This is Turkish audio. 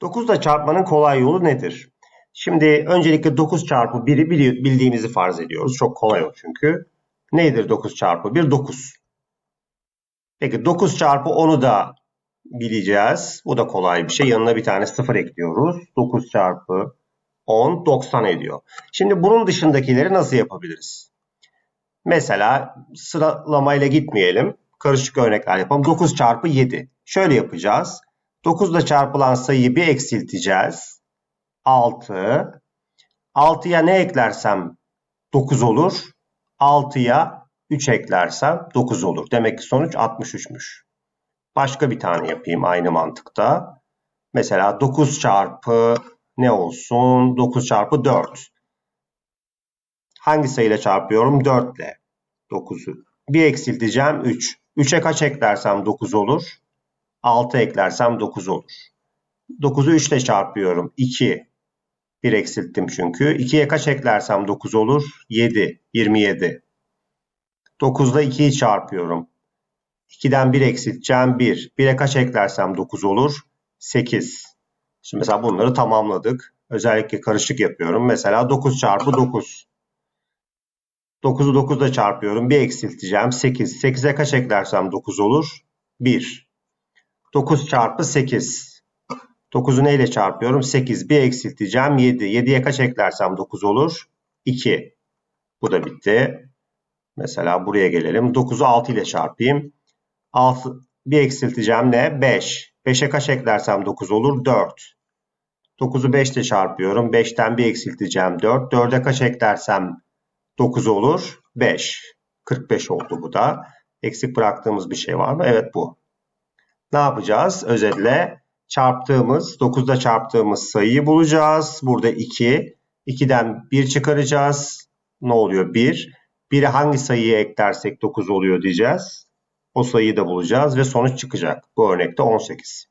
9 ile çarpmanın kolay yolu nedir? Şimdi öncelikle 9 çarpı 1'i bildiğimizi farz ediyoruz. Çok kolay o çünkü. Nedir 9 çarpı 1? 9. Peki 9 çarpı 10'u da bileceğiz. Bu da kolay bir şey. Yanına bir tane 0 ekliyoruz. 9 çarpı 10 90 ediyor. Şimdi bunun dışındakileri nasıl yapabiliriz? Mesela sıralamayla gitmeyelim. Karışık örnekler yapalım. 9 çarpı 7. Şöyle yapacağız. 9 ile çarpılan sayıyı bir eksilteceğiz. 6. 6'ya ne eklersem 9 olur. 6'ya 3 eklersem 9 olur. Demek ki sonuç 63'müş. Başka bir tane yapayım aynı mantıkta. Mesela 9 çarpı ne olsun? 9 çarpı 4. Hangi sayıyla çarpıyorum? 4 ile. 9'u. Bir eksilteceğim 3. 3'e kaç eklersem 9 olur? 6 eklersem 9 olur. 9'u 3 ile çarpıyorum. 2. 1 eksilttim çünkü. 2'ye kaç eklersem 9 olur? 7. 27. 9 ile 2'yi çarpıyorum. 2'den 1 eksilteceğim 1. 1'e kaç eklersem 9 olur? 8. Şimdi mesela bunları tamamladık. Özellikle karışık yapıyorum. Mesela 9 çarpı 9. 9'u 9 ile çarpıyorum. Bir eksilteceğim. 8. 8'e kaç eklersem 9 olur? 1. 9 çarpı 8. 9'u neyle çarpıyorum? 8. Bir eksilteceğim. 7. 7'ye kaç eklersem 9 olur? 2. Bu da bitti. Mesela buraya gelelim. 9'u 6 ile çarpayım. 6, bir eksilteceğim ne? 5. 5'e kaç eklersem 9 olur? 4. 9'u 5 ile çarpıyorum. 5'ten bir eksilteceğim 4. 4'e kaç eklersem 9 olur? 5. 45 oldu bu da. Eksik bıraktığımız bir şey var mı? Evet bu. Ne yapacağız? Özetle çarptığımız, 9'da çarptığımız sayıyı bulacağız. Burada 2. 2'den 1 çıkaracağız. Ne oluyor? 1. 1'e hangi sayıyı eklersek 9 oluyor diyeceğiz. O sayıyı da bulacağız ve sonuç çıkacak. Bu örnekte 18.